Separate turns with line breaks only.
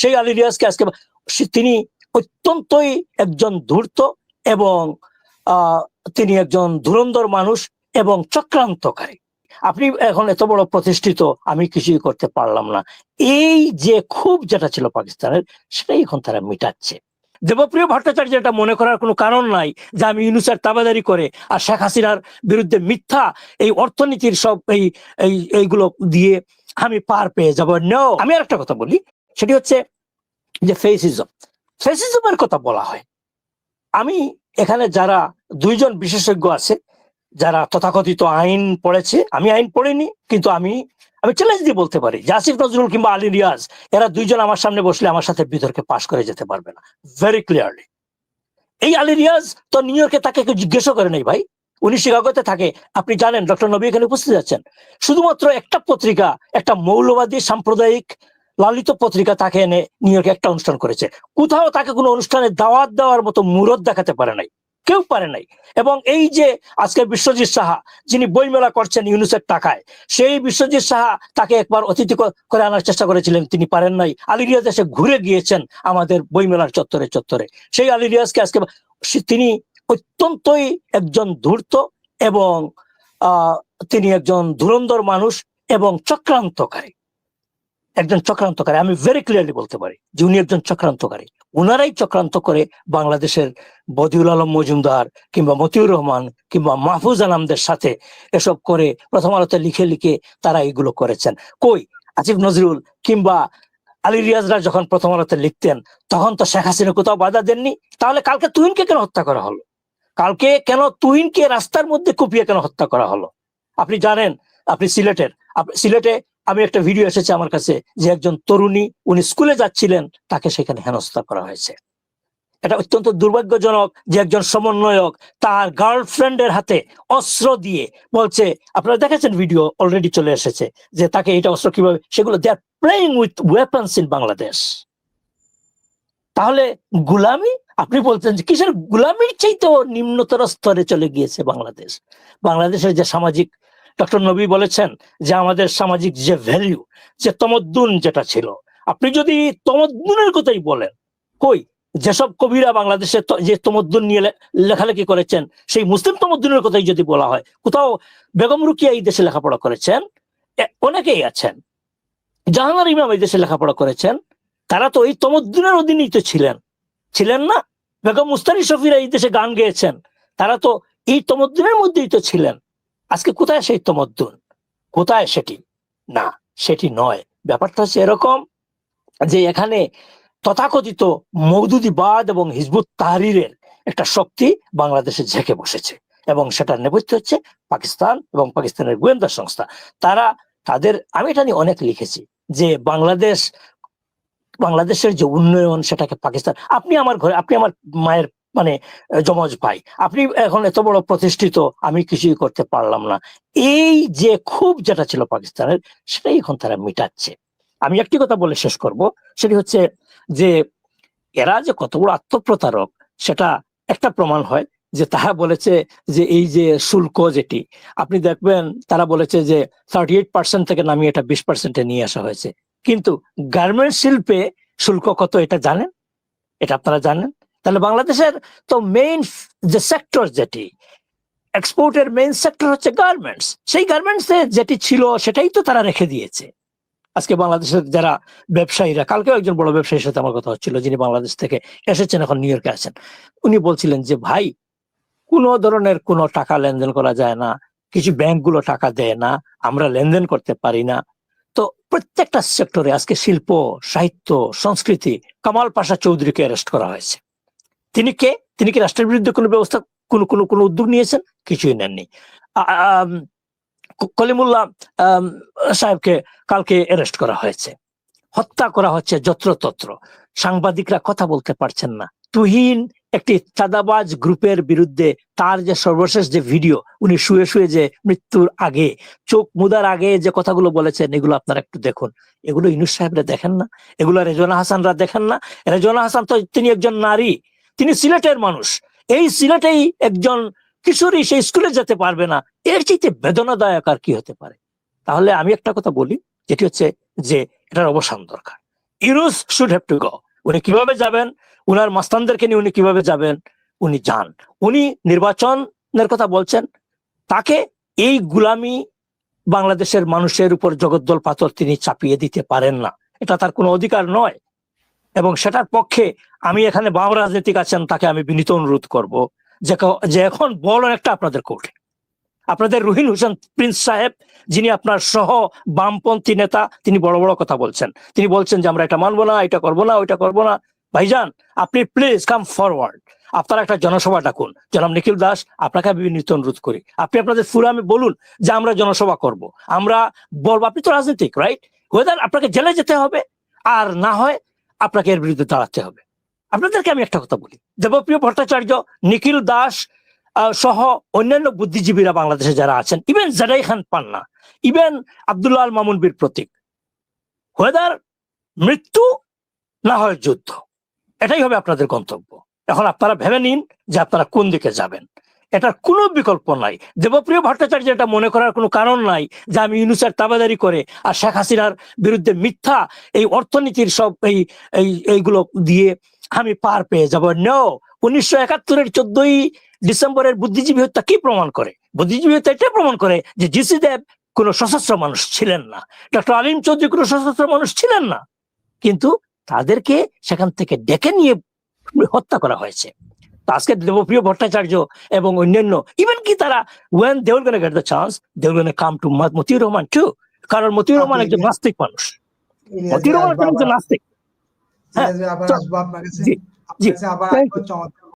সেই আলী রিয়াজকে আজকে তিনি অত্যন্তই একজন ধূর্ত এবং তিনি একজন ধুরন্ধর মানুষ এবং চক্রান্তকারী। আপনি এখন এত বড় প্রতিষ্ঠিত, আমি কিছুই করতে পারলাম না। এই যে খুব যেটা ছিল পাকিস্তানের, সেটাই এখন তারা মিটাচ্ছে। দেবপ্রিয় ভট্টাচার্য এটা মনে করার কোনো কারণ নাই যে আমি ইউনুসের তাবাদারি করে আর শেখ হাসিনার বিরুদ্ধে মিথ্যা এই অর্থনীতির সব এই এই, এইগুলো দিয়ে আমি পার পেয়ে যাব। নো আমি আর একটা কথা বলি। সেটি হচ্ছে যে ফেসিজম। ফেসিজমের কথা বলা হয়। আমি এখানে যারা দুইজন বিশেষজ্ঞ আছে, যারা তথাকথিত আইন পড়েছে, আমি আইন পড়িনি, কিন্তু আমি আমি চ্যালেঞ্জ দিয়ে বলতে পারি যে আসিফ নজরুল কিংবা আলী রিয়াজ, এরা দুইজন আমার সামনে বসলে আমার সাথে বিতর্কে পাশ করে যেতে পারবে না। ভেরি ক্লিয়ারলি এই আলী রিয়াজ তো নিউ ইয়র্কে তাকে কেউ জিজ্ঞেসও করে নেই ভাই। উনি শিকাগোতে থাকে। আপনি জানেন, ডক্টর নবী এখানে উপস্থিত আছেন। শুধুমাত্র একটা পত্রিকা, একটা মৌলবাদী, সাম্প্রদায়িক লালিত পত্রিকা তাকে এনে নিউ ইয়র্কে একটা অনুষ্ঠান করেছে। কোথাও তাকে কোনো অনুষ্ঠানে দাওয়াত দেওয়ার মতো মুরত দেখাতে পারে নাই। কেউ পারে নাই। এবং এই যে আজকে বিশ্বজিৎ সাহা, যিনি বইমেলা করছেন ইউনুসের টাকায়, সেই বিশ্বজিৎ সাহা তাকে একবার অতিথি করে আনার চেষ্টা করেছিলেন। তিনি পারেন নাই। আলী রিয়াজ এসে ঘুরে গিয়েছেন আমাদের বইমেলার চত্বরে চত্বরে। সেই আলী রিয়াজকে আজকে তিনি অত্যন্তই একজন ধূর্ত এবং তিনি একজন ধুরন্ধর মানুষ এবং চক্রান্তকারী। একজন চক্রান্তকারী, আমি ভেরি ক্লিয়ারলি বলতে পারি যে উনি একজন চক্রান্তকারী। উনারাই চক্রান্ত করে বাংলাদেশের বদিউল আলম মজুমদার কিংবা মতিউর রহমান কিংবা মাহফুজ আনামদের সাথে এসব করে প্রথম আলোতে লিখে লিখে তারা এগুলো করেছেন। কই? আসিফ নজরুল কিংবা আলী রিয়াজরা যখন প্রথম আলোতে লিখতেন, তখন তো শেখ হাসিনা কোথাও বাধা দেননি। তাহলে কালকে তুহিনকে কেন হত্যা করা হলো? কালকে কেন তুহিনকে রাস্তার মধ্যে কুপিয়ে কেন হত্যা করা হলো? আপনি জানেন, আপনি সিলেটের সিলেটে আমি একটা ভিডিও এসেছে আমার কাছে যে একজন তরুণী উনি স্কুলে যাচ্ছিলেন, তাকে সেখানে হেনস্থা করা হয়েছে। এটা অত্যন্ত দুর্ভাগ্যজনক যে একজন সমন্বয়ক তার গার্লফ্রেন্ডের হাতে অস্ত্র দিয়ে বলছে, আপনারা দেখেছেন ভিডিও অলরেডি চলে এসেছে যে তাকে এটা অস্ত্র কীভাবে, সেগুলো they are playing with weapons in Bangladesh তাহলে গুলামি? আপনি বলছেন যে কিসের গুলামির চাইতেও নিম্নতর স্তরে চলে গিয়েছে বাংলাদেশ। বাংলাদেশের যে সামাজিক ডক্টর নবী বলেছেন যে আমাদের সামাজিক যে ভ্যালু যে তমদ্দুন যেটা ছিল, আপনি যদি তমদ্দুনের কথাই বলেন, কই? যেসব কবিরা বাংলাদেশে যে তমদ্দুন নিয়ে লেখালেখি করেছেন, সেই মুসলিম তমদ্দুনের কথাই যদি বলা হয়, কোথাও বেগম রুকিয়া এই দেশে লেখাপড়া করেছেন? অনেকেই আছেন। জাহানার ইমাম এই দেশে লেখাপড়া করেছেন। তারা তো এই তমদ্দুনের অধীনেই তো ছিলেন। ছিলেন না? বেগম মুস্তারি শফিরা এই দেশে গান গেয়েছেন। তারা তো এই তমদ্দুনের মধ্যেই তো ছিলেন। আজকে কোথায় সেই তমদ্দুন কোথায় সেটি? না, সেটি নয়। ব্যাপারটা হচ্ছে এরকম যে এখানে তথাকথিত মৌদুদিবাদ এবং হিজবুত তাহরিরের একটা শক্তি বাংলাদেশে ঝেঁকে বসেছে এবং সেটার নেপথ্য হচ্ছে পাকিস্তান এবং পাকিস্তানের গোয়েন্দা সংস্থা। তারা তাদের, আমি এটা নিয়ে অনেক লিখেছি যে বাংলাদেশ, বাংলাদেশের যে উন্নয়ন সেটাকে পাকিস্তান, আপনি আমার ঘরে, আপনি আমার মায়ের মানে জমজ ভাই আপনি এখন এত বড় প্রতিষ্ঠিত, আমি কিছুই করতে পারলাম না। এই যে খুব যেটা ছিল পাকিস্তানের, সেটাই এখন তারা মিটাচ্ছে। আমি একটি কথা বলে শেষ করব, সেটি হচ্ছে যে, এরা যে কত বড় আত্মপ্রতারক, সেটা একটা প্রমাণ হয় যে তাহা বলেছে যে এই যে শুল্ক যেটি, আপনি দেখবেন তারা বলেছে যে থার্টি এইট পার্সেন্ট থেকে নামিয়ে এটা বিশ পার্সেন্টে নিয়ে আসা হয়েছে। কিন্তু গার্মেন্ট শিল্পে শুল্ক কত এটা জানেন? এটা আপনারা জানেন? তাহলে বাংলাদেশের তো মেইন যে সেক্টর যেটি এক্সপোর্টের মেইন সেক্টর হচ্ছে গার্মেন্টস সেই গার্মেন্টস যেটি ছিল, সেটাই তো তারা রেখে দিয়েছে। আজকে বাংলাদেশের যারা ব্যবসায়ীরা, কালকেও একজন বড় ব্যবসায়ীর সাথে আমার কথা হচ্ছিল, যিনি বাংলাদেশ থেকে এসেছেন, এখন নিউ ইয়র্কে আছেন। উনি বলছিলেন যে, ভাই, কোনো ধরনের কোনো টাকা লেনদেন করা যায় না, কিছু ব্যাংকগুলো টাকা দেয় না, আমরা লেনদেন করতে পারি না। তো প্রত্যেকটা সেক্টরে আজকে শিল্প, সাহিত্য, সংস্কৃতি, কামাল পাশা চৌধুরীকে অ্যারেস্ট করা হয়েছে। তিনি কে? তিনি কি রাষ্ট্রের বিরুদ্ধে কোনো ব্যবস্থা, কোনো কোনো কোনো উদ্যোগ নিয়েছেন? কিছুই নেননি। কলিমুল্লাহ সাহেবকে কালকে অ্যারেস্ট করা হয়েছে। হত্যা করা হচ্ছে যত্রতত্র। সাংবাদিকরা কথা বলতে পারছেন না। তুহিন একটি চাঁদাবাজ গ্রুপের বিরুদ্ধে তার যে সর্বশেষ যে ভিডিও, উনি শুয়ে শুয়ে যে মৃত্যুর আগে, চোখ মুদার আগে যে কথাগুলো বলেছেন, এগুলো আপনারা একটু দেখুন। এগুলো ইনুস সাহেবরা দেখেন না? এগুলো রেজওয়ানা হাসানরা দেখেন না? রেজওয়ানা হাসান তো তিনি একজন নারী। তিনি সিলেটের মানুষ। এই সিলেটেই একজন কিশোরী সেই স্কুলে যেতে পারবে না। এর চাইতে বেদনাদায়ক আর কি হতে পারে? তাহলে আমি একটা কথা বলি, যেটি হচ্ছে যে এটার অবসান দরকার। Yunus should have to go. উনি কীভাবে যাবেন? উনার মাস্তানদেরকে নিয়ে উনি কীভাবে যাবেন? উনি যান। উনি নির্বাচনের কথা বলছেন। তাকে এই গুলামি বাংলাদেশের মানুষের উপর জগদ্দল পাথর তিনি চাপিয়ে দিতে পারেন না। এটা তার কোনো অধিকার নয়। এবং সেটার পক্ষে আমি এখানে বাম রাজনীতিক আছেন, তাকে আমি বিনীত অনুরোধ করব যে এখন বড় একটা আপনাদের কোর্টে। আপনাদের রুহিন হোসেন প্রিন্স সাহেব, যিনি আপনার সহ বামপন্থী নেতা, তিনি বড় বড় কথা বলছেন। তিনি বলছেন যে আমরা এটা মানবো না, এটা করব না, ওইটা করব না। ভাইজান, আপনি প্লিজ কাম ফরওয়ার্ড। আপনারা একটা জনসভা ডাকুন। জনাব নিখিল দাস, আপনাকে আমি বিনীত অনুরোধ করি। আপনি আপনাদের ফুরামে বলুন যে আমরা জনসভা করব। আমরা বলব, আপনি তো রাজনীতিক রাইট ওয়েদার আপনাকে জেলে যেতে হবে, আর না হয় আপনাকে এর বিরুদ্ধে দাঁড়াতে হবে। আপনাদেরকে আমি একটা কথা বলি। দেবপ্রিয় ভট্টাচার্য, নিখিল দাস সহ অন্যান্য বুদ্ধিজীবীরা বাংলাদেশে যারা আছেন ইভেন জাডাই খান পান্না ইভেন আব্দুল্লাহ মামুন বীর প্রতীক ওয়েদার মৃত্যু না হয় যুদ্ধ, এটাই হবে আপনাদের গন্তব্য। এখন আপনারা ভেবে নিন যে আপনারা কোন দিকে যাবেন। এটার কোনো বিকল্প নাই। দেবপ্রিয় ভট্টাচার্য এটা মনে করার কোনো কারণ নাই যে আমি ইউনুসের তাবাদারি করে আর শেখ হাসিনার বিরুদ্ধে মিথ্যা এই অর্থনীতির সব এই এই, এইগুলো দিয়ে আমি পার পেয়ে যাব। নো উনিশশো একাত্তরের চোদ্দই ডিসেম্বরের বুদ্ধিজীবী হত্যা কি প্রমাণ করে? বুদ্ধিজীবী হত্যা এটা প্রমাণ করে যে জিসি দেব কোনো সশস্ত্র মানুষ ছিলেন না। ডক্টর আলিম চৌধুরী কোনো সশস্ত্র মানুষ ছিলেন না। কিন্তু তাদেরকে সেখান থেকে ডেকে নিয়ে হত্যা করা হয়েছে। আজকে দেবপ্রিয় ভট্টাচার্য এবং অন্যান্য ইভেন কি তারা ওয়েন দেউল গনে গেট দ্য চান্স দেউল গানে come to Motiur Rahman to কারণ মতিউর রহমান একজন নাস্তিক মানুষ। মতিউর রহমান একজন
আবার-
নাস্তিক। হ্যাঁ, জি জি
আবার